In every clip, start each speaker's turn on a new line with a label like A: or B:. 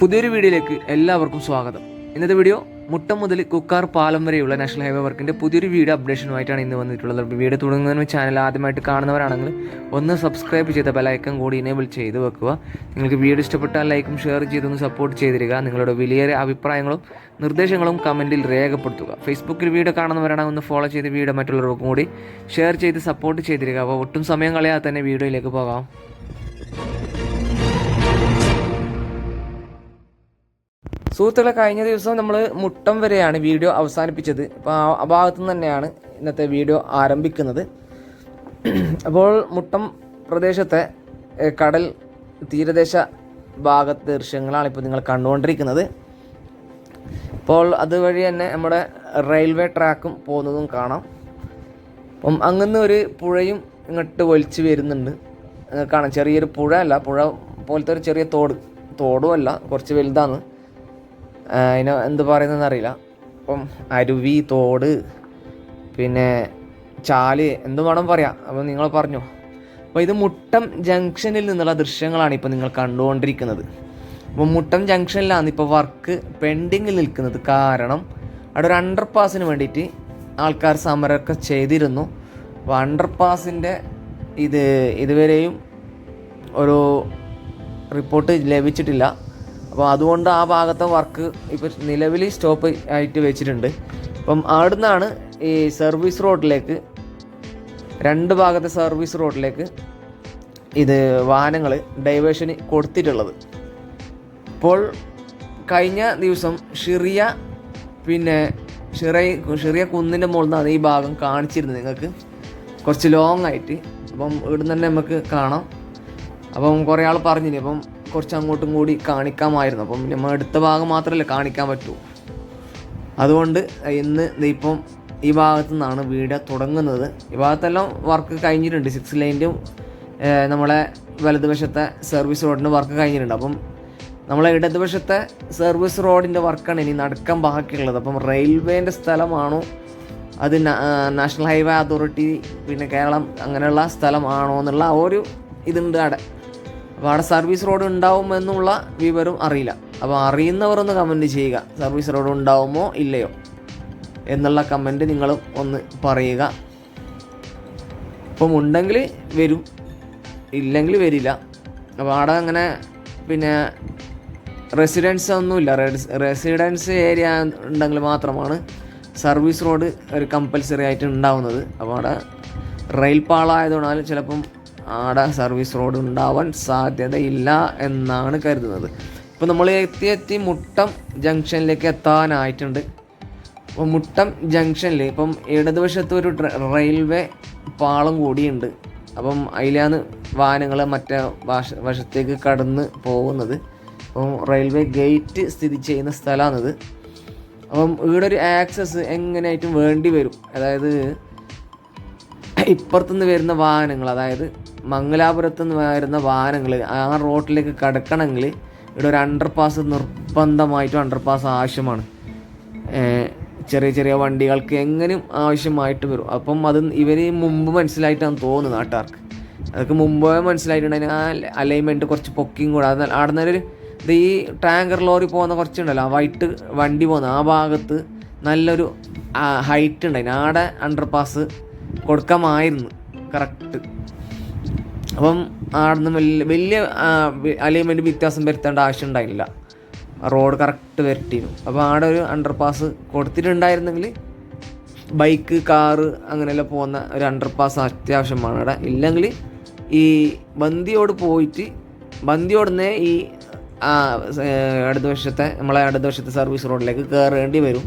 A: പുതിയൊരു വീഡിയോയിലേക്ക് എല്ലാവർക്കും സ്വാഗതം. ഇന്നത്തെ വീഡിയോ മുട്ടം മുതൽ കുക്കാർ പാലം വരെയുള്ള നാഷണൽ ഹൈവേ വർക്കിന്റെ പുതിയൊരു വീഡിയോ അപ്ഡേഷനുമായിട്ടാണ് ഇന്ന് വന്നിട്ടുള്ളത്. വീഡിയോ തുടങ്ങുന്നതിന് ചാനൽ ആദ്യമായിട്ട് കാണുന്നവരാണെങ്കിൽ ഒന്ന് സബ്സ്ക്രൈബ് ചെയ്ത ബെലൈക്കൺ കൂടി ഇനേബിൾ ചെയ്ത് വെക്കുക. നിങ്ങൾക്ക് വീഡിയോ ഇഷ്ടപ്പെട്ടാൽ ലൈക്കും ഷെയർ ചെയ്തൊന്ന് സപ്പോർട്ട് ചെയ്തിരിക നിങ്ങളുടെ വിലയേറെ അഭിപ്രായങ്ങളും നിർദ്ദേശങ്ങളും കമന്റിൽ രേഖപ്പെടുത്തുക. ഫേസ്ബുക്കിൽ വീഡിയോ കാണുന്നവരാണെങ്കിൽ ഒന്ന് ഫോളോ ചെയ്ത് വീഡിയോ മറ്റുള്ളവർക്കും കൂടി ഷെയർ ചെയ്ത് സപ്പോർട്ട് ചെയ്തിരിക അപ്പോൾ ഒട്ടും സമയം കളയാതെ തന്നെ വീഡിയോയിലേക്ക് പോകാം. സുഹൃത്തുക്കളെ കഴിഞ്ഞ ദിവസം നമ്മൾ മുട്ടം വരെയാണ് വീഡിയോ അവസാനിപ്പിച്ചത്. അപ്പോൾ ആ ഭാഗത്തു നിന്ന് തന്നെയാണ് ഇന്നത്തെ വീഡിയോ ആരംഭിക്കുന്നത്. അപ്പോൾ മുട്ടം പ്രദേശത്തെ കടൽ തീരദേശ ഭാഗത്തെ ദൃശ്യങ്ങളാണ് ഇപ്പോൾ നിങ്ങൾ കണ്ടുകൊണ്ടിരിക്കുന്നത്. അപ്പോൾ അതുവഴി തന്നെ നമ്മുടെ റെയിൽവേ ട്രാക്കും പോകുന്നതും കാണാം. അപ്പം അങ്ങനെ ഒരു പുഴയും ഇങ്ങോട്ട് വലിച്ച് വരുന്നുണ്ട്. കാണാം. ചെറിയൊരു പുഴ അല്ല പുഴ പോലത്തെ ഒരു ചെറിയ തോട് തോടും അല്ല കുറച്ച് വലുതാണ്. അതിന് എന്ത് പറയുന്നതെന്ന് അറിയില്ല. അപ്പം അരുവി തോട് പിന്നെ ചാൽ എന്ത് വേണം പറയാം. അപ്പം നിങ്ങൾ പറഞ്ഞു. അപ്പോൾ ഇത് മുട്ടം ജംഗ്ഷനിൽ നിന്നുള്ള ദൃശ്യങ്ങളാണ് ഇപ്പോൾ നിങ്ങൾ കണ്ടുകൊണ്ടിരിക്കുന്നത്. അപ്പോൾ മുട്ടം ജംഗ്ഷനിലാണ് ഇപ്പോൾ വർക്ക് പെൻഡിങ്ങിൽ നിൽക്കുന്നത്. കാരണം അവിടെ ഒരു അണ്ടർ പാസിന് വേണ്ടിയിട്ട് ആൾക്കാർ സമരമൊക്കെ ചെയ്തിരുന്നു. അപ്പോൾ അണ്ടർ പാസിന്റെ ഇത് ഇതുവരെയും ഒരു റിപ്പോർട്ട് ലഭിച്ചിട്ടില്ല. അപ്പോൾ അതുകൊണ്ട് ആ ഭാഗത്തെ വർക്ക് ഇപ്പോൾ നിലവിൽ സ്റ്റോപ്പ് ആയിട്ട് വെച്ചിട്ടുണ്ട്. അപ്പം അവിടുന്നാണ് ഈ സർവീസ് റോഡിലേക്ക് രണ്ട് ഭാഗത്തെ സർവീസ് റോഡിലേക്ക് ഇത് വാഹനങ്ങൾ ഡൈവേഷന് കൊടുത്തിട്ടുള്ളത്. ഇപ്പോൾ കഴിഞ്ഞ ദിവസം ഷിറിയ പിന്നെ ഷിറൈ ഷിറിയ കുന്നിന്റെ മുകളിൽ നിന്നാണ് ഈ ഭാഗം കാണിച്ചിരുന്നത് നിങ്ങൾക്ക്. കുറച്ച് ലോങ് ആയിട്ട്. അപ്പം ഇവിടുന്ന് തന്നെ നമുക്ക് കാണാം. അപ്പം കുറേ ആൾ പറഞ്ഞില്ലേ അപ്പം കുറച്ച് അങ്ങോട്ടും കൂടി കാണിക്കാമായിരുന്നു. അപ്പം നമ്മൾ എടുത്ത ഭാഗം മാത്രമല്ലേ കാണിക്കാൻ പറ്റൂ. അതുകൊണ്ട് ഇന്ന് ഇപ്പം ഈ ഭാഗത്തു നിന്നാണ് വീഡിയോ തുടങ്ങുന്നത്. ഈ ഭാഗത്തെല്ലാം വർക്ക് കഴിഞ്ഞിട്ടുണ്ട്. സിക്സ് ലൈന്റെയും നമ്മളെ വലതുവശത്തെ സർവീസ് റോഡിന്റെ വർക്ക് കഴിഞ്ഞിട്ടുണ്ട്. അപ്പം നമ്മളെ ഇടതുവശത്തെ സർവീസ് റോഡിന്റെ വർക്കാണ് ഇനി നടക്കാൻ ബാക്കിയുള്ളത്. അപ്പം റെയിൽവേന്റെ സ്ഥലമാണോ? അത് നാഷണൽ ഹൈവേ അതോറിറ്റി പിന്നെ കേരളം അങ്ങനെയുള്ള സ്ഥലമാണോ എന്നുള്ള ഒരു ഇതുണ്ട് അവിടെ. അപ്പോൾ അവിടെ സർവീസ് റോഡ് ഉണ്ടാവുമെന്നുള്ള വിവരം അറിയില്ല. അപ്പോൾ അറിയുന്നവർ ഒന്ന് കമന്റ് ചെയ്യുക. സർവീസ് റോഡ് ഉണ്ടാവുമോ ഇല്ലയോ എന്നുള്ള കമന്റ് നിങ്ങളും ഒന്ന് പറയുക. ഇപ്പം ഉണ്ടെങ്കിൽ വരും. ഇല്ലെങ്കിൽ വരില്ല. അപ്പോൾ അവിടെ അങ്ങനെ പിന്നെ റെസിഡൻസ് ഒന്നുമില്ല. റെസിഡൻസ് ഏരിയ ഉണ്ടെങ്കിൽ മാത്രമാണ് സർവീസ് റോഡ് ഒരു കമ്പൽസറി ആയിട്ട് ഉണ്ടാവുന്നത്. അപ്പോൾ അവിടെ റെയിൽ പാളായതുകൊണ്ടാൽ ചിലപ്പം അവിടെ സർവീസ് റോഡ് ഉണ്ടാവാൻ സാധ്യതയില്ല എന്നാണ് കരുതുന്നത്. ഇപ്പോൾ നമ്മൾ എത്തി എത്തി മുട്ടം ജംഗ്ഷനിലേക്ക് എത്താനായിട്ടുണ്ട്. അപ്പോൾ മുട്ടം ജംഗ്ഷനിൽ ഇപ്പം ഇടതുവശത്ത് ഒരു റെയിൽവേ പാളം കൂടിയുണ്ട്. അപ്പം അതിലാണ് വാഹനങ്ങൾ മറ്റേ വാഷ വശത്തേക്ക് കടന്ന് പോകുന്നത്. അപ്പം റെയിൽവേ ഗേറ്റ് സ്ഥിതി ചെയ്യുന്ന സ്ഥലമാണിത് അപ്പം ഇവിടെ ഒരു ആക്സസ് എങ്ങനെയായിട്ടും വേണ്ടി വരും. അതായത് ഇപ്പുറത്തുനിന്ന് വരുന്ന വാഹനങ്ങൾ അതായത് മംഗലാപുരത്ത് നിന്ന് വരുന്ന വാഹനങ്ങൾ ആ റോട്ടിലേക്ക് കടക്കണമെങ്കിൽ ഇവിടെ ഒരു അണ്ടർ പാസ് നിർബന്ധമായിട്ടും അണ്ടർ പാസ് ആവശ്യമാണ് ചെറിയ ചെറിയ വണ്ടികൾക്ക് എങ്ങനെയും ആവശ്യമായിട്ട് വരും. അപ്പം അത് ഇവർ മുമ്പ് മനസ്സിലായിട്ടാണ് തോന്നുന്നത് നാട്ടുകാർക്ക്. അതൊക്കെ മുമ്പേ മനസ്സിലായിട്ടുണ്ടെങ്കിൽ ആ അലൈൻമെന്റ് കുറച്ച് പൊക്കിയും കൂടെ. അത് അവിടെ നിന്നൊരു ഇത് ഈ ടാങ്കർ ലോറി പോകുന്ന കുറച്ചുണ്ടല്ലോ. ആ വൈറ്റ് വണ്ടി പോകുന്ന ആ ഭാഗത്ത് നല്ലൊരു ഹൈറ്റ് ഉണ്ടായിരുന്നു ആടെ അണ്ടർ പാസ് കൊടുക്കാമായിരുന്നു. കറക്റ്റ് അപ്പം ആടുന്ന് വലിയ വലിയ അലൈൻമെന്റ് വ്യത്യാസം വരുത്തേണ്ട ആവശ്യം ഉണ്ടായില്ല. റോഡ് കറക്റ്റ് വരട്ടിയിരുന്നു അപ്പോൾ ആടെ ഒരു അണ്ടർ പാസ് കൊടുത്തിട്ടുണ്ടായിരുന്നെങ്കിൽ ബൈക്ക് കാറ് അങ്ങനെയെല്ലാം പോകുന്ന ഒരു അണ്ടർ പാസ് അത്യാവശ്യമാണ് അവിടെ ഇല്ലെങ്കിൽ ഈ ബന്ദിയോട് പോയിട്ട് ബന്ദിയോടുന്നേ ഈ ഇടതുവശത്തെ നമ്മളെ ഇടതുവശത്തെ സർവീസ് റോഡിലേക്ക് കയറേണ്ടി വരും.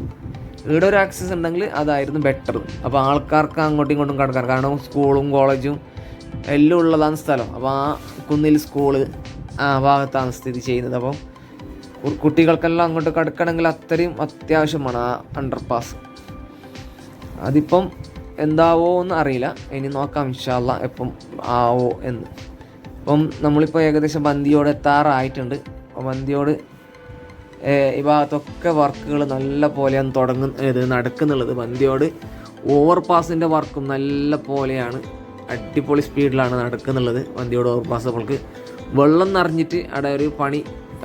A: ഇവിടെ ഒരു ആക്സസ് ഉണ്ടെങ്കിൽ അതായിരുന്നു ബെറ്റർ അപ്പോൾ ആൾക്കാർക്ക് അങ്ങോട്ടും ഇങ്ങോട്ടും കടക്കാറ് കാരണം സ്കൂളും കോളേജും എല്ലാം ഉള്ളതാണ് സ്ഥലം. അപ്പോൾ ആ കുന്നിൽ സ്കൂൾ ആ ഭാഗത്താണ് സ്ഥിതി ചെയ്യുന്നത്. അപ്പം കുട്ടികൾക്കെല്ലാം അങ്ങോട്ട് കടക്കണമെങ്കിൽ അത്രയും അത്യാവശ്യമാണ് ആ അണ്ടർപാസ് അതിപ്പം എന്താവോ എന്ന് അറിയില്ല. ഇനി നോക്കാം ഇൻഷാല്ല എപ്പം ആവോ എന്ന്. അപ്പം നമ്മളിപ്പോൾ ഏകദേശം ബന്ദിയോട് എത്താറായിട്ടുണ്ട്. അപ്പോൾ ബന്ദിയോട് ഏഹ്, ഈ ഭാഗത്തൊക്കെ വർക്കുകൾ നല്ല പോലെയാണ് തുടങ്ങുന്നത് നടക്കുന്നുള്ളത്. ബന്ദിയോട് ഓവർ പാസിന്റെ വർക്കും നല്ല പോലെയാണ്. അടിപൊളി സ്പീഡിലാണ് നടക്കുന്നുള്ളത് വണ്ടിയോട് ഓവർ പാസ് നമ്മൾക്ക്. വെള്ളം നിറഞ്ഞിട്ട് അവിടെ ഒരു പണി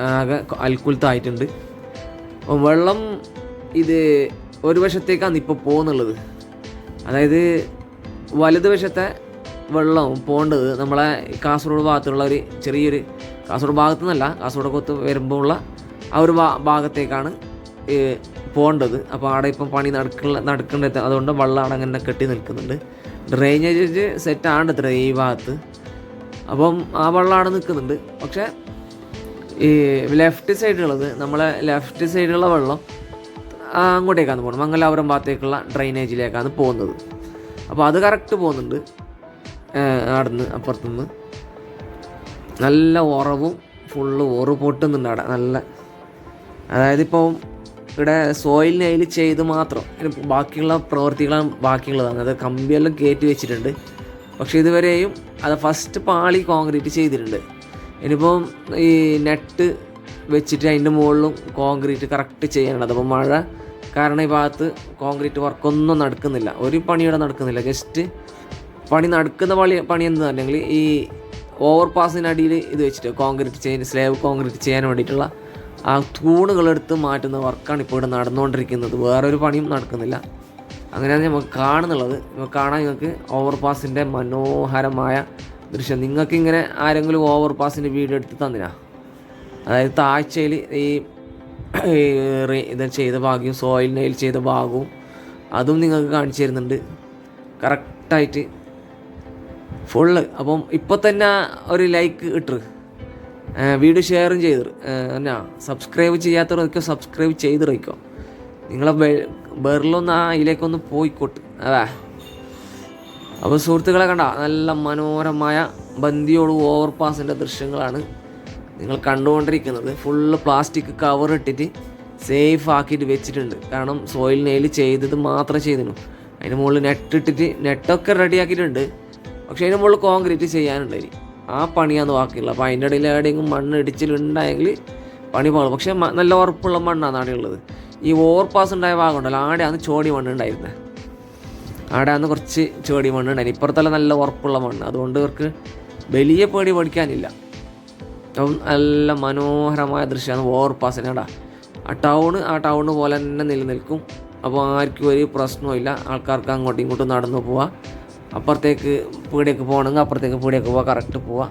A: ആകെ അൽക്കുലത്തായിട്ടുണ്ട്. വെള്ളം ഇത് ഒരു വശത്തേക്കാണ് ഇപ്പോൾ പോകുന്നുള്ളത്. അതായത് വലതുവശത്തെ വെള്ളം പോകേണ്ടത് നമ്മളെ കാസർഗോഡ് ഭാഗത്തുള്ള ഒരു ചെറിയൊരു കാസർഗോഡ് ഭാഗത്തു നിന്നല്ല കാസർഗോഡ് കൊത്ത് വരുമ്പോൾ ഉള്ള ആ ഒരു ഭാഗത്തേക്കാണ് പോകേണ്ടത്. അപ്പോൾ അവിടെ ഇപ്പം പണി നടക്കുന്ന നടക്കേണ്ടത്. അതുകൊണ്ട് വെള്ളം അവിടെ അങ്ങനെ കെട്ടി നിൽക്കുന്നുണ്ട്. ഡ്രെയിനേജ് സെറ്റാണ് ഇത്ര ഈ ഭാഗത്ത്. അപ്പം ആ വെള്ളമാണ് നിൽക്കുന്നുണ്ട് പക്ഷേ ഈ ലെഫ്റ്റ് സൈഡിലുള്ളത് നമ്മളെ ലെഫ്റ്റ് സൈഡിലുള്ള വെള്ളം അങ്ങോട്ടേക്കാണ് പോകുന്നത് മംഗലാപുരം ഭാഗത്തേക്കുള്ള ഡ്രെയിനേജിലേക്കാണ് പോകുന്നത്. അപ്പോൾ അത് കറക്റ്റ് പോകുന്നുണ്ട്. അവിടുന്ന് അപ്പുറത്തുനിന്ന്. നല്ല ഉറവും ഫുള്ള് ഉറ പൊട്ടുന്നുണ്ട് അവിടെ. നല്ല അതായത് ഇപ്പം ഇവിടെ സോയിൽ നെയിൽ ചെയ്ത് മാത്രം. ബാക്കിയുള്ള പ്രവൃത്തികളാണ് ബാക്കിയുള്ളതാണ് അത് കമ്പിയെല്ലാം കയറ്റി വെച്ചിട്ടുണ്ട്. പക്ഷേ ഇതുവരെയും അത് ഫസ്റ്റ് പാളി കോൺക്രീറ്റ് ചെയ്തിട്ടുണ്ട്. ഇനിയിപ്പം ഈ നെറ്റ് വെച്ചിട്ട് അതിന്റെ മുകളിലും കോൺക്രീറ്റ് കറക്റ്റ് ചെയ്യാനുണ്ട് അപ്പോൾ മഴ കാരണം ഈ ഭാഗത്ത് കോൺക്രീറ്റ് വർക്കൊന്നും നടക്കുന്നില്ല. ഒരു പണിയുടെ നടക്കുന്നില്ല. ജസ്റ്റ് പണി നടക്കുന്ന പണി പണി എന്താണെങ്കിൽ ഈ ഓവർ പാസിനടിയിൽ ഇത് വെച്ചിട്ട് കോൺക്രീറ്റ് ചെയ്യാൻ സ്ലാബ് കോൺക്രീറ്റ് ചെയ്യാൻ വേണ്ടിയിട്ടുള്ള ആ തൂണുകളെടുത്ത് മാറ്റുന്ന വർക്കാണ് ഇപ്പോൾ ഇവിടെ നടന്നുകൊണ്ടിരിക്കുന്നത്. വേറൊരു പണിയും നടക്കുന്നില്ല. അങ്ങനെയാണ് നമുക്ക് കാണുന്നുള്ളത്. ഇപ്പോൾ കാണാൻ നിങ്ങൾക്ക് ഓവർ പാസിന്റെ മനോഹരമായ ദൃശ്യം. നിങ്ങൾക്കിങ്ങനെ ആരെങ്കിലും ഓവർ പാസിന്റെ വീഡിയോ എടുത്ത് തന്നിനാ? അതായത് താഴ്ചയിൽ ഈ ഇത് ചെയ്ത ഭാഗ്യവും സോയിൽ നെയിൽ ചെയ്ത ഭാഗവും അതും നിങ്ങൾക്ക് കാണിച്ചു തരുന്നുണ്ട്. കറക്റ്റായിട്ട് ഫുള്ള് അപ്പം ഇപ്പോൾ തന്നെ ഒരു ലൈക്ക് ഇട്ട്. വീഡിയോ ഷെയറും ചെയ്ത് എന്നാ സബ്സ്ക്രൈബ് ചെയ്യാത്തവരൊക്കെ സബ്സ്ക്രൈബ് ചെയ്ത് റയിക്കോ. നിങ്ങളെ ബെറിലൊന്ന് ആ ഇതിലേക്കൊന്ന് പോയിക്കോട്ട്. അതാ. അപ്പോൾ സുഹൃത്തുക്കളെ കണ്ട നല്ല മനോഹരമായ ബന്ദിയോട് ഓവർ പാസിന്റെ ദൃശ്യങ്ങളാണ് നിങ്ങൾ കണ്ടുകൊണ്ടിരിക്കുന്നത്. ഫുള്ള് പ്ലാസ്റ്റിക് കവർ ഇട്ടിട്ട് സേഫ് ആക്കിയിട്ട് വെച്ചിട്ടുണ്ട്. കാരണം സോയിൽ നെയിൽ ചെയ്തത് മാത്രമേ ചെയ്തിരുന്നു. അതിന് മുകളിൽ നെറ്റ് ഇട്ടിട്ട് നെറ്റൊക്കെ റെഡിയാക്കിയിട്ടുണ്ട് പക്ഷേ അതിന് മുകളിൽ കോൺക്രീറ്റ് ചെയ്യാനുണ്ട് ഇനി ആ പണിയാന്ന് ബാക്കിയുള്ളത്. അപ്പോൾ അതിന്റെ ഇടയിൽ എവിടെയെങ്കിലും മണ്ണ് ഇടിച്ചിലുണ്ടായെങ്കിൽ പണി പോകും പക്ഷെ നല്ല ഉറപ്പുള്ള മണ്ണാണ് അവിടെ ഉള്ളത്. ഈ ഓവർപാസ് ഉണ്ടായ ഭാഗം ഉണ്ടല്ലോ അന്ന് ചോടി മണ്ണ് ഉണ്ടായിരുന്നത് ആടെ അന്ന് കുറച്ച് ചോടി മണ്ണ് ഉണ്ടായിരുന്നു ഇപ്പുറത്തെല്ലാം നല്ല ഉറപ്പുള്ള മണ്ണ്. അതുകൊണ്ട് ഇവർക്ക് വലിയ പേടി പഠിക്കാനില്ല. അപ്പം നല്ല മനോഹരമായ ദൃശ്യമാണ് ഓവർ ആടാ. ആ ടൗണ് ആ ടൗണ് പോലെ തന്നെ നിലനിൽക്കും. അപ്പോൾ ആർക്കും ഒരു പ്രശ്നവും ഇല്ല. ആൾക്കാർക്ക് അങ്ങോട്ടും ഇങ്ങോട്ടും നടന്നു പോവാം. അപ്പുറത്തേക്ക് പീടിയൊക്കെ പോകണമെങ്കിൽ അപ്പുറത്തേക്ക് പീടിയൊക്കെ പോവാം കറക്റ്റ് പോവാം.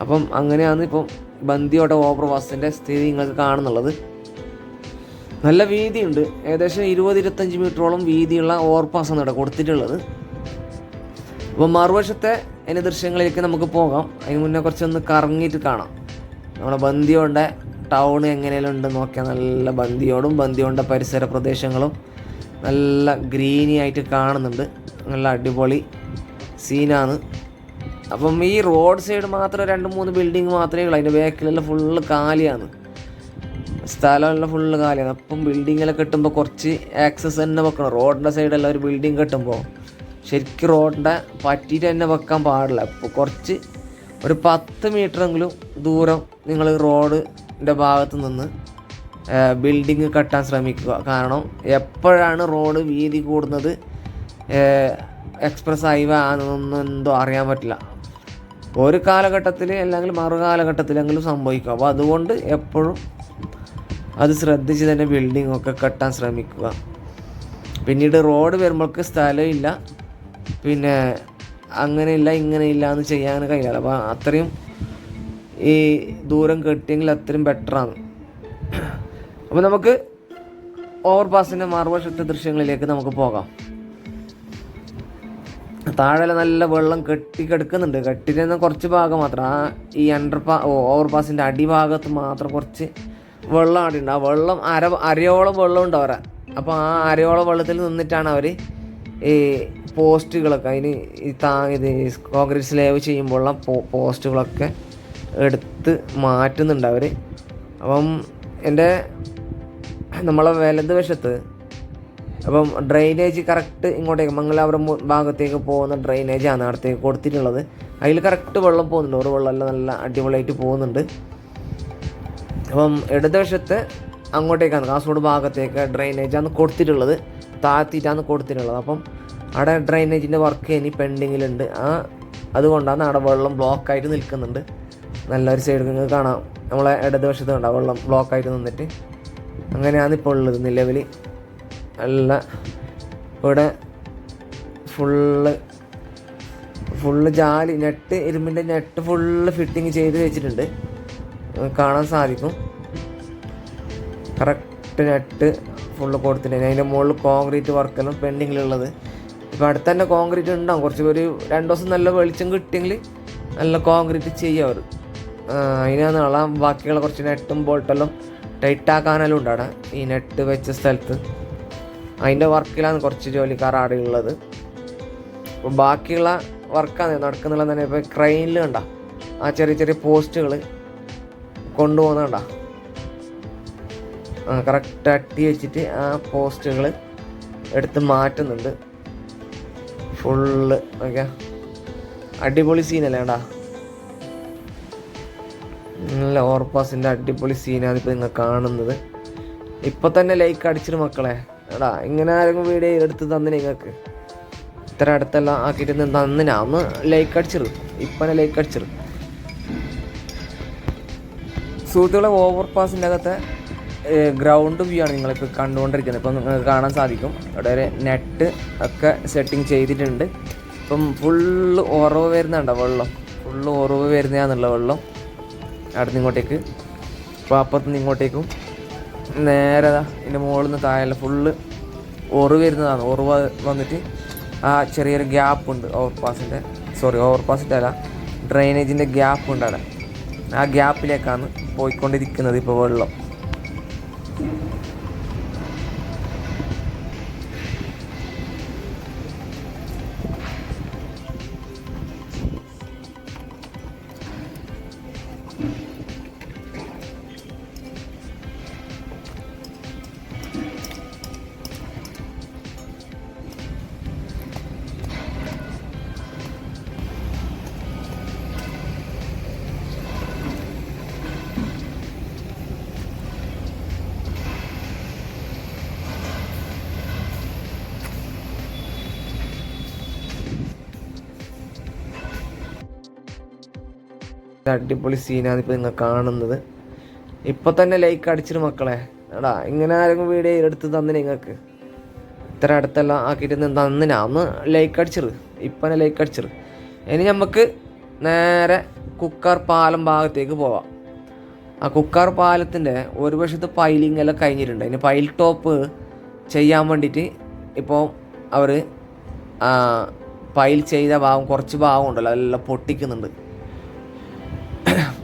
A: അപ്പം അങ്ങനെയാണ് ഇപ്പം ബന്ദിയോടെ ഓവർ പാസിന്റെ സ്ഥിതി നിങ്ങൾക്ക് കാണുന്നുള്ളത്. നല്ല വീതിയുണ്ട്. ഏകദേശം ഇരുപത് ഇരുപത്തഞ്ച് മീറ്ററോളം വീതിയുള്ള ഓവർപാസാണ് ഇവിടെ കൊടുത്തിട്ടുള്ളത്. അപ്പോൾ മറുവശത്തെ അതിന്റെ ദൃശ്യങ്ങളിലേക്ക് നമുക്ക് പോകാം. അതിന് മുന്നേ കുറച്ചൊന്ന് കറങ്ങിയിട്ട് കാണാം. നമ്മുടെ ബന്ദിയോടെ ടൗൺ എങ്ങനെയെല്ലാം ഉണ്ട് നോക്കിയാൽ നല്ല ബന്ദിയോടും ബന്ദിയോടെ പരിസര പ്രദേശങ്ങളും നല്ല ഗ്രീനി ആയിട്ട് കാണുന്നുണ്ട്. നല്ല അടിപൊളി സീനാണ്. അപ്പം ഈ റോഡ് സൈഡ് മാത്രം രണ്ട് മൂന്ന് ബിൽഡിങ് മാത്രമേ ഉള്ളൂ. അതിന്റെ ബാക്കിലെല്ലാം ഫുള്ള് കാലിയാണ്. സ്ഥലമെല്ലാം ഫുള്ള് കാലിയാണ്. അപ്പം ബിൽഡിങ്ങിലൊക്കെ കെട്ടുമ്പോൾ കുറച്ച് ആക്സസ് തന്നെ വെക്കണം. റോഡിന്റെ സൈഡെല്ലാം ഒരു ബിൽഡിങ് കെട്ടുമ്പോൾ ശരിക്കും റോഡിന്റെ പറ്റിയിട്ട് തന്നെ വെക്കാൻ പാടില്ല. അപ്പോൾ കുറച്ച് ഒരു പത്ത് മീറ്ററെങ്കിലും ദൂരം നിങ്ങൾ റോഡിന്റെ ഭാഗത്ത് നിന്ന് ബിൽഡിങ് കെട്ടാൻ ശ്രമിക്കുക. കാരണം എപ്പോഴാണ് റോഡ് വീതി കൂടുന്നത് എക്സ്പ്രസ് ഹൈവേ ആണെന്നൊന്നും എന്തോ അറിയാൻ പറ്റില്ല. ഒരു കാലഘട്ടത്തിൽ അല്ലെങ്കിൽ മറുകാലഘട്ടത്തിലെങ്കിലും സംഭവിക്കും. അപ്പോൾ അതുകൊണ്ട് എപ്പോഴും അത് ശ്രദ്ധിച്ച് തന്നെ ബിൽഡിംഗ് ഒക്കെ കെട്ടാൻ ശ്രമിക്കുക. പിന്നീട് റോഡ് വരുമ്പോൾക്ക് സ്ഥലമില്ല. പിന്നെ അങ്ങനെയില്ല ഇങ്ങനെയില്ല എന്ന് ചെയ്യാൻ കഴിയില്ല. അപ്പോൾ അത്രയും ഈ ദൂരം കെട്ടിയെങ്കിൽ അത്രയും ബെറ്ററാണ് അപ്പോൾ നമുക്ക് ഓവർ പാസിന്റെ മറുവശത്തെ ദൃശ്യങ്ങളിലേക്ക് നമുക്ക് പോകാം. താഴെ നല്ല വെള്ളം കെട്ടി കിടക്കുന്നുണ്ട്. കെട്ടിരുന്ന കുറച്ച് ഭാഗം മാത്രം. ആ ഈ അണ്ടർ പാ ഓവർ പാസിന്റെ അടിഭാഗത്ത് മാത്രം കുറച്ച് വെള്ളം അവിടെ ഉണ്ട്. ആ വെള്ളം അര അരയോളം വെള്ളം ഉണ്ട് അവരെ. അപ്പോൾ ആ അരയോളം വെള്ളത്തിൽ നിന്നിട്ടാണ് അവർ ഈ പോസ്റ്റുകളൊക്കെ അതിന് ഈ താ ഇത് കോൺക്രീറ്റ് സ്ലേവ് ചെയ്യുമ്പോഴുള്ള പോ പോസ്റ്റുകളൊക്കെ എടുത്ത് മാറ്റുന്നുണ്ട് അവർ അപ്പം എന്റെ നമ്മളെ വലതുവശത്ത് അപ്പം ഡ്രെയിനേജ് കറക്റ്റ് ഇങ്ങോട്ടേക്ക് മംഗലാപുരം ഭാഗത്തേക്ക് പോകുന്ന ഡ്രെയിനേജാണ് അടുത്തേക്ക് കൊടുത്തിട്ടുള്ളത്. അതിൽ കറക്റ്റ് വെള്ളം പോകുന്നുണ്ട്. ഒരു വെള്ളമെല്ലാം നല്ല അടിപൊളിയായിട്ട് പോകുന്നുണ്ട്. അപ്പം ഇടതുവശത്ത് അങ്ങോട്ടേക്കാണ് കാസർഗോഡ് ഭാഗത്തേക്ക് ഡ്രെയിനേജാണ് കൊടുത്തിട്ടുള്ളത്. താഴ്ത്തിയിട്ടാണ് കൊടുത്തിട്ടുള്ളത്. അപ്പം അവിടെ ഡ്രെയിനേജിന്റെ വർക്ക് ഇനി പെൻഡിങ്ങിലുണ്ട് ആ അതുകൊണ്ടാണ് അവിടെ വെള്ളം ബ്ലോക്കായിട്ട് നിൽക്കുന്നുണ്ട്. നല്ലൊരു സൈഡിൽ നിങ്ങൾക്ക് കാണാം. നമ്മളെ ഇടതുവശത്ത് കണ്ടാവും വെള്ളം ബ്ലോക്കായിട്ട് നിന്നിട്ട്. അങ്ങനെയാണ് ഇപ്പോൾ ഉള്ളത് നിലവിൽ നല്ല ഇവിടെ ഫുള്ള് ഫുള്ള് ജാലി നെറ്റ് ഇരുമ്പിന്റെ നെറ്റ് ഫുള്ള് ഫിറ്റിങ് ചെയ്ത് വെച്ചിട്ടുണ്ട്. കാണാൻ സാധിക്കും. കറക്റ്റ് നെറ്റ് ഫുള്ള് കൊടുത്തിട്ടുണ്ട്. അതിന്റെ മുകളിൽ കോൺക്രീറ്റ് വർക്കെല്ലാം പെൻഡിങ്ങിലുള്ളത്. ഇപ്പോൾ അടുത്ത് തന്നെ കോൺക്രീറ്റ് ഉണ്ടാവും. കുറച്ച് ഒരു രണ്ട് ദിവസം നല്ല വെളിച്ചം കിട്ടിയെങ്കിൽ നല്ല കോൺക്രീറ്റ് ചെയ്യും അവർ അതിനാണ് ഉള്ള ബാക്കിയുള്ള കുറച്ച് നെട്ടും ബോൾട്ടെല്ലാം ടൈറ്റ് ആക്കാനെല്ലാം ഉണ്ട് അവിടെ. ഈ നെറ്റ് വെച്ച സ്ഥലത്ത്. അതിന്റെ വർക്കിലാണ് കുറച്ച് ജോലിക്കാർ അവിടെ ഉള്ളത്. അപ്പോൾ ബാക്കിയുള്ള വർക്കാണ് നടക്കുന്നുള്ളത് തന്നെ ഇപ്പോൾ ക്രെയിനിൽ കണ്ട. ആ ചെറിയ ചെറിയ പോസ്റ്റുകൾ കൊണ്ടുപോകുന്നുണ്ട ആ കറക്റ്റ് അട്ടി വെച്ചിട്ട് ആ പോസ്റ്റുകൾ എടുത്ത് മാറ്റുന്നുണ്ട്. ഫുള്ള് ഓക്കെ അടിപൊളി സീനല്ലേ ഏടാ നല്ല ഓർപ്പാസിന്റെ അടിപൊളി സീനാണ് ഇപ്പോൾ നിങ്ങൾ കാണുന്നത്. ഇപ്പോൾ തന്നെ ലൈക്ക് അടിച്ചിട്ട് മക്കളെ. എടാ ഇങ്ങനെ ആരെങ്കിലും വീഡിയോ എടുത്ത് തന്നെ നിങ്ങൾക്ക്? ഇത്ര അടുത്തെല്ലാം ആക്കിയിട്ട് തന്നിനാ? ഒന്ന് ലൈക്ക് അടിച്ചിരുന്നു ഇപ്പം ലൈക്ക് അടിച്ചിരുന്നു സുഹൃത്തുക്കളെ ഓവർ പാസിന്റെ അകത്തെ ഗ്രൗണ്ട് വ്യൂ ആണ് നിങ്ങളിപ്പോൾ കണ്ടുകൊണ്ടിരിക്കുന്നത്. ഇപ്പം നിങ്ങൾക്ക് കാണാൻ സാധിക്കും. അവിടെ ഒരു നെറ്റ് ഒക്കെ സെറ്റിംഗ് ചെയ്തിട്ടുണ്ട്. ഇപ്പം ഫുള്ള് ഉറവ് വരുന്നുണ്ടോ വെള്ളം? ഫുള്ള് ഉറവ് വരുന്നതാണെന്നുള്ള വെള്ളം. അവിടെ നിന്ന് ഇങ്ങോട്ടേക്ക്. അപ്പോൾ അപ്പുറത്ത് ഇങ്ങോട്ടേക്കും. നേരെ ഇതിന്റെ മുകളിൽ നിന്ന് താഴെ ഫുള്ള് ഒറു വരുന്നതാണ്. ഒറു വന്നിട്ട് ആ ചെറിയൊരു ഗ്യാപ്പ് ഉണ്ട്. ഓവർ പാസിന്റെ സോറി ഓവർ പാസിന്റെ അല്ല ഡ്രെയിനേജിന്റെ ഗ്യാപ്പ് ഉണ്ട് അവിടെ. ആ ഗ്യാപ്പിലേക്കാണ് പോയിക്കൊണ്ടിരിക്കുന്നത് ഇപ്പോൾ വെള്ളം. അടിപൊളി സീനാണ് ഇപ്പോൾ നിങ്ങൾ കാണുന്നത്. ഇപ്പോൾ തന്നെ ലൈക്ക് അടിച്ചിട്ട് മക്കളെ. എടാ ഇങ്ങനെ ആരെങ്കിലും വീഡിയോ എടുത്ത് തന്നെ നിങ്ങൾക്ക്. ഇത്ര അടുത്തെല്ലാം ആക്കിയിട്ട് തന്നിനാ. ഒന്ന് ലൈക്ക് അടിച്ചിറ് ഇപ്പം ലൈക്ക് അടിച്ചിറ് ഇനി നമുക്ക് നേരെ കുക്കർ പാലം ഭാഗത്തേക്ക് പോവാം. ആ കുക്കർ പാലത്തിന്റെ ഒരു വശത്ത് പൈലിംഗ് എല്ലാം കഴിഞ്ഞിട്ടുണ്ട്. അതിന് പൈൽ ടോപ്പ് ചെയ്യാൻ വേണ്ടിയിട്ട് ഇപ്പോൾ അവർ പൈൽ ചെയ്ത ഭാഗം കുറച്ച് ഭാഗം ഉണ്ടല്ലോ. അതെല്ലാം പൊട്ടിക്കുന്നുണ്ട്.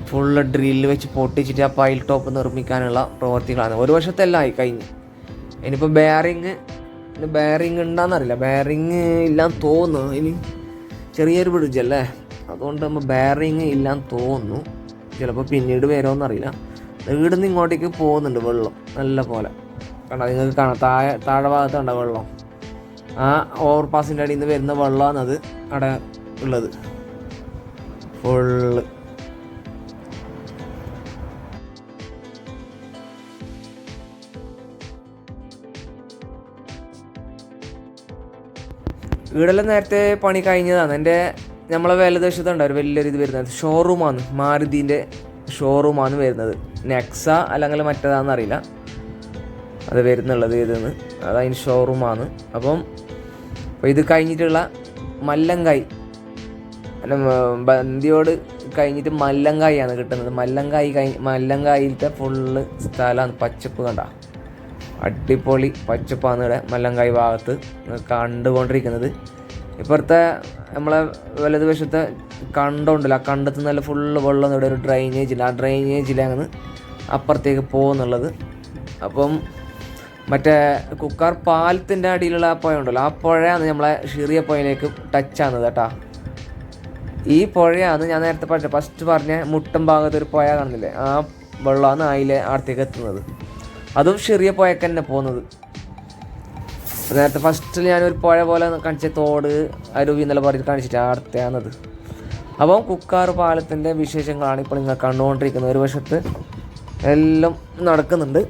A: ഫുള്ള് ഡ്രില്ല് വെച്ച് പൊട്ടിച്ചിട്ട് ആ പൈൽ ടോപ്പ് നിർമ്മിക്കാനുള്ള പ്രവൃത്തികളാണ് ഒരു വർഷത്തെല്ലാം ആയി കഴിഞ്ഞ്. ഇനിയിപ്പോൾ ബെയറിങ് ബെയറിങ് ഉണ്ടാന്നറിയില്ല. ബെയറിങ് ഇല്ലാന്ന് തോന്നുന്നു. ഇനി ചെറിയൊരു ബ്രിഡ്ജ് അല്ലേ? അതുകൊണ്ട് നമ്മൾ ബെയറിങ് ഇല്ലാന്ന് തോന്നുന്നു. ചിലപ്പോൾ പിന്നീട് വരുമോയെന്നറിയില്ല വീടുന്ന് ഇങ്ങോട്ടേക്ക് പോകുന്നുണ്ട് വെള്ളം. നല്ല പോലെ. കണ്ടോ? നിങ്ങൾക്ക് കാണാം. താഴെ താഴെ ഭാഗത്ത് കണ്ട വെള്ളം? ആ ഓവർ പാസിന്റെ അടിയിൽ നിന്ന് വരുന്ന വെള്ളമാണ് അത് അവിടെ ഉള്ളത്. ഫുള്ള് വീടെല്ലാം നേരത്തെ പണി കഴിഞ്ഞതാണ്. എന്റെ നമ്മളെ വലതുവശത്തുണ്ട് ഒരു വലിയൊരു ഇത് വരുന്നത്. ഷോറൂമാണ് മാരുതിന്റെ ഷോറൂമാണ് വരുന്നത്. നെക്സ അല്ലെങ്കിൽ മറ്റേതാണെന്ന് അറിയില്ല. അത് വരുന്നുള്ളത് ഇതെന്ന് അതതിന് ഷോറൂമാണ് അപ്പം അപ്പോൾ ഇത് കഴിഞ്ഞിട്ടുള്ള മല്ലങ്കായ്. അല്ല ബന്ധിയോട് കഴിഞ്ഞിട്ട് മല്ലങ്കായാണ് കിട്ടുന്നത്. മല്ലങ്കായ് കഴിഞ്ഞ് മല്ലങ്കായിലത്തെ ഫുള്ള് സ്ഥലമാണ് പച്ചപ്പ് കണ്ട. അടിപൊളി പച്ചപ്പാണ് ഇവിടെ മല്ലങ്കായ് ഭാഗത്ത് കണ്ടുകൊണ്ടിരിക്കുന്നത്. ഇപ്പുറത്തെ നമ്മളെ വലതുവശത്തെ കണ്ടമുണ്ടല്ലോ ആ കണ്ടത്ത് നല്ല ഫുള്ള് വെള്ളം ഇവിടെ ഒരു ഡ്രൈനേജ് ഇല്ല ആ ഡ്രൈനേജിലാണ് അപ്പുറത്തേക്ക് പോകുന്നുള്ളത്. അപ്പം മറ്റേ കുക്കാർ പാലത്തിന്റെ അടിയിലുള്ള ആ പുഴ ഉണ്ടല്ലോ. ആ പുഴയാണ് നമ്മളെ ഷിറിയ പുഴയിലേക്ക് ടച്ച് ആകുന്നത് കേട്ടാ. ഈ പുഴയാണ് ഞാൻ നേരത്തെ പറഞ്ഞ ഫസ്റ്റ് പറഞ്ഞ മുട്ടം ഭാഗത്ത് ഒരു പുഴ കാണുന്നില്ലേ? ആ വെള്ളമാണ് അതിലെ അടുത്തേക്ക് എത്തുന്നത്. അതും ചെറിയ പുഴക്ക് തന്നെ പോകുന്നത് നേരത്തെ ഫസ്റ്റിൽ ഞാനൊരു പുഴ പോലെ കാണിച്ച തോട് അരുവി എന്നുള്ള പറഞ്ഞിട്ട് കാണിച്ചിട്ട് അടുത്തയാണത്. അപ്പം കുക്കാർ പാലത്തിന്റെ വിശേഷങ്ങളാണ് ഇപ്പോൾ നിങ്ങൾ കണ്ടുകൊണ്ടിരിക്കുന്നത്. ഒരു വശത്ത് എല്ലാം നടക്കുന്നുണ്ട്.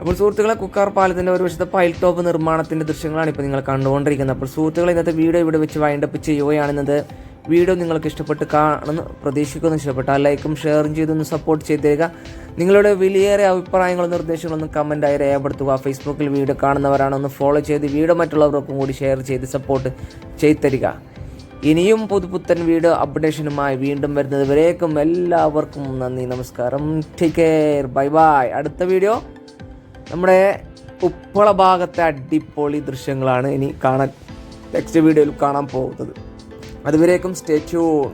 A: അപ്പോൾ സുഹൃത്തുക്കളെ കുക്കാർ പാലത്തിന്റെ ഒരു വശത്തെ പൈൽ ടോപ്പ് നിർമ്മാണത്തിന്റെ ദൃശ്യങ്ങളാണ് ഇപ്പോൾ നിങ്ങൾ കണ്ടുകൊണ്ടിരിക്കുന്നത്. അപ്പോൾ സുഹൃത്തുക്കളെ ഇന്നത്തെ വീഡിയോ ഇവിടെ വെച്ച് വൈൻഡ് വൈൻഡപ്പ് ചെയ്യുകയാണെന്നത് വീഡിയോ നിങ്ങൾക്ക് ഇഷ്ടപ്പെട്ട് കാണുന്ന പ്രതീക്ഷിക്കുന്നു. ഇഷ്ടപ്പെട്ടാൽ ലൈക്കും ഷെയറും ചെയ്തൊന്ന് സപ്പോർട്ട് ചെയ്ത് തരിക നിങ്ങളുടെ വിലയേറെ അഭിപ്രായങ്ങളും നിർദ്ദേശങ്ങളൊന്നും കമന്റായി രേഖപ്പെടുത്തുക. ഫേസ്ബുക്കിൽ വീഡിയോ കാണുന്നവരാണ് ഒന്ന് ഫോളോ ചെയ്ത് വീഡിയോ മറ്റുള്ളവർക്കും കൂടി ഷെയർ ചെയ്ത് സപ്പോർട്ട് ചെയ്ത് തരിക ഇനിയും പുതുപുത്തൻ വീഡിയോ അപ്ഡേഷനുമായി വീണ്ടും വരുന്നത് വരേക്കും എല്ലാവർക്കും നന്ദി നമസ്കാരം. ടേക്ക് കെയർ ബൈ ബൈ അടുത്ത വീഡിയോ നമ്മുടെ ഉപ്പള ഭാഗത്തെ അടിപൊളി ദൃശ്യങ്ങളാണ് ഇനി കാണാൻ നെക്സ്റ്റ് വീഡിയോയിൽ കാണാൻ പോകുന്നത്. അതുവരേക്കും സ്റ്റേ ട്യൂൺ